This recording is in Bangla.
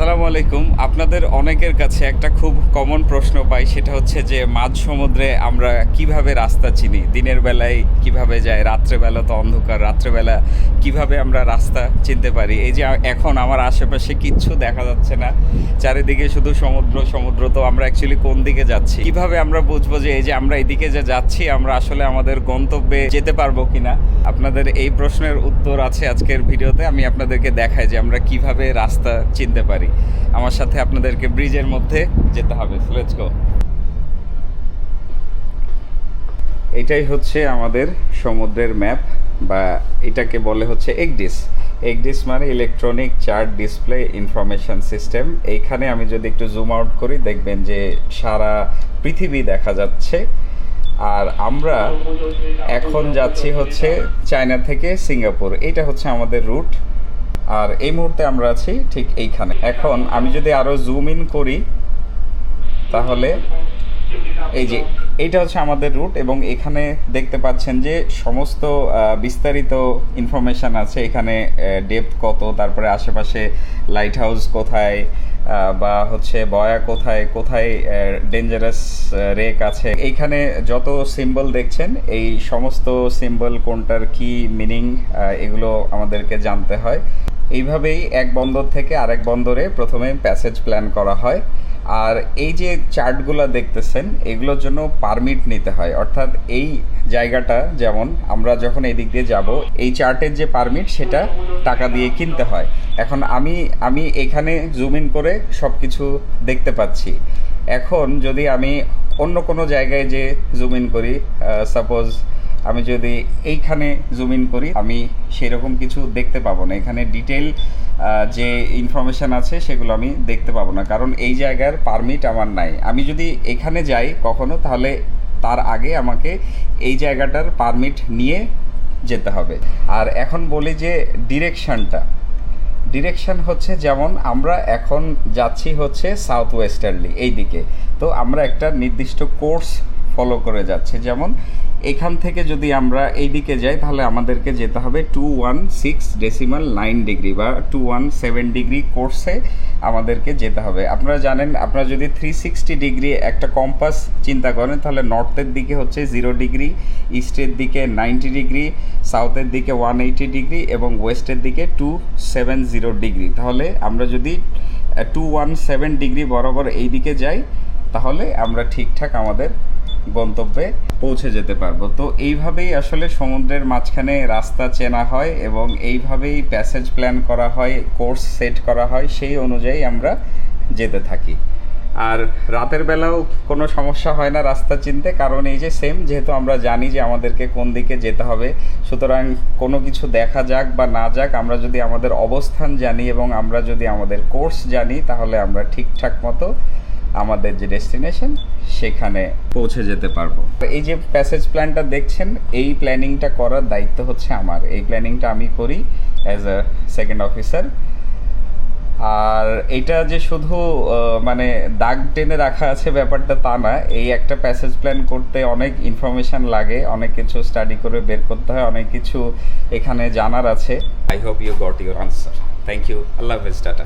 আসসালামু আলাইকুম। আপনাদের অনেকের কাছে একটা খুব কমন প্রশ্ন পাই, সেটা হচ্ছে যে, মাঝ সমুদ্রে আমরা কীভাবে রাস্তা চিনি? দিনের বেলায় কীভাবে যায় রাত্রেবেলা তো অন্ধকার রাত্রেবেলা কীভাবে আমরা রাস্তা চিনতে পারি? এই যে, এখন আমার আশেপাশে কিচ্ছু দেখা যাচ্ছে না। চারিদিকে শুধু সমুদ্র সমুদ্র তো আমরা অ্যাকচুয়ালি কোন দিকে যাচ্ছি? কীভাবে আমরা বুঝব যে, এই যে, আমরা এদিকে যে যাচ্ছি, আমরা আসলে আমাদের গন্তব্যে যেতে পারব কিনা? আপনাদের এই প্রশ্নের উত্তর আছে আজকের ভিডিওতে। আমি আপনাদেরকে দেখাই যে, আমরা কীভাবে রাস্তা চিনতে পারি। আমার সাথে আপনাদেরকে ব্রিজের মধ্যে যেতে হবে। লেটস এটাই হচ্ছে আমাদের সমুদ্রের ম্যাপ, বা এটাকে বলে হচ্ছে একডিস একডিস মানে electronic chart display information system এইখানে আমি যদি একটু জুম আউট করি, দেখবেন যে সারা পৃথিবী দেখা যাচ্ছে। আর আমরা এখন যাচ্ছি হচ্ছে চায়না থেকে সিঙ্গাপুর। এটা হচ্ছে আমাদের রুট আর এই মুহূর্তে আমরা আছি ঠিক এইখানে। এখন আমি যদি আরও জুম ইন করি, তাহলে এই যে এইটা হচ্ছে আমাদের রুট এবং এখানে দেখতে পাচ্ছেন যে সমস্ত বিস্তারিত ইনফরমেশন আছে। এখানে ডেপথ কত, তারপরে আশেপাশে লাইট হাউস কোথায় বা হচ্ছে বয়া কোথায় কোথায় ডেঞ্জারাস রেক আছে। এইখানে যত সিম্বল দেখছেন, এই সমস্ত সিম্বল কোনটার কি মিনিং এগুলো আমাদেরকে জানতে হয়। এইভাবেই এক বন্দর থেকে আরেক বন্দরে প্রথমে প্যাসেজ প্ল্যান করা হয়। আর এই যে চার্টগুলো দেখতেছেন, এগুলোর জন্য পারমিট নিতে হয়। অর্থাৎ এই জায়গাটা যেমন আমরা যখন এই দিক দিয়ে যাব, এই চার্টের যে পারমিট, সেটা টাকা দিয়ে কিনতে হয়। এখন আমি আমি এখানে জুম ইন করে সব কিছু দেখতে পাচ্ছি। এখন যদি আমি অন্য কোনো জায়গায় যে জুম ইন করি সাপোজ আমি যদি এইখানে জুম ইন করি, আমি সেরকম কিছু দেখতে পাবো না। এখানে ডিটেল যে ইনফরমেশান আছে সেগুলো আমি দেখতে পাবো না। কারণ এই জায়গার পারমিট আমার নাই। আমি যদি এখানে যাই কখনো, তাহলে তার আগে আমাকে এই জায়গাটার পারমিট নিয়ে যেতে হবে। আর এখন বলি যে ডিরেকশনটা ডিরেকশন হচ্ছে যেমন, আমরা এখন যাচ্ছি হচ্ছে সাউথ ওয়েস্টার্লি এই দিকে তো আমরা একটা নির্দিষ্ট কোর্স ফলো করে যাচ্ছে। যেমন, এখান থেকে যদি আমরা এই দিকে যাই, তাহলে আমাদেরকে যেতে হবে two one six decimal nine degree বা টু ওয়ান সেভেন ডিগ্রি কোর্সে আমাদেরকে যেতে হবে। আপনারা জানেন, আপনারা যদি থ্রি সিক্সটি ডিগ্রি একটা কম্পাস চিন্তা করেন, তাহলে নর্থের দিকে হচ্ছে জিরো ডিগ্রি ইস্টের দিকে নাইনটি ডিগ্রি সাউথের দিকে ওয়ান এইটি ডিগ্রি এবং ওয়েস্টের দিকে টু সেভেন জিরো ডিগ্রি তাহলে আমরা যদি টু ওয়ান সেভেন ডিগ্রি বরাবর এই দিকে যাই, তাহলে আমরা ঠিকঠাক আমাদের গন্তব্যে পৌঁছে যেতে পারব। তো এইভাবেই আসলে সমুদ্রের মাঝখানে রাস্তা চেনা হয় এবং এইভাবেই প্যাসেজ প্ল্যান করা হয় কোর্স সেট করা হয়, সেই অনুযায়ী আমরা যেতে থাকি। আর রাতের বেলাও কোনো সমস্যা হয় না রাস্তা চিনতে, কারণ এই যে সেম যেহেতু আমরা জানি যে আমাদেরকে কোন দিকে যেতে হবে, সুতরাং কোনো কিছু দেখা যাক বা না যাক, আমরা যদি আমাদের অবস্থান জানি এবং আমরা যদি আমাদের কোর্স জানি, তাহলে আমরা ঠিকঠাক মতো আমাদের যে ডেস্টিনেশন সেখানে পৌঁছে যেতে পারব। এই যে প্যাসেজ প্ল্যানটা দেখছেন, এই প্ল্যানিংটা করার দায়িত্ব হচ্ছে আমার। এই প্ল্যানিংটা আমি করি অ্যাজ আ সেকেন্ড অফিসার আর এটা যে শুধু মানে দাগ টেনে রাখা আছে ব্যাপারটা তা না। এই একটা প্যাসেজ প্ল্যান করতে অনেক ইনফরমেশন লাগে, অনেক কিছু স্টাডি করে বের করতে হয়, অনেক কিছু এখানে জানার আছে। I hope you got your answer thank you আল্লাহ হাফেজ, টাটা।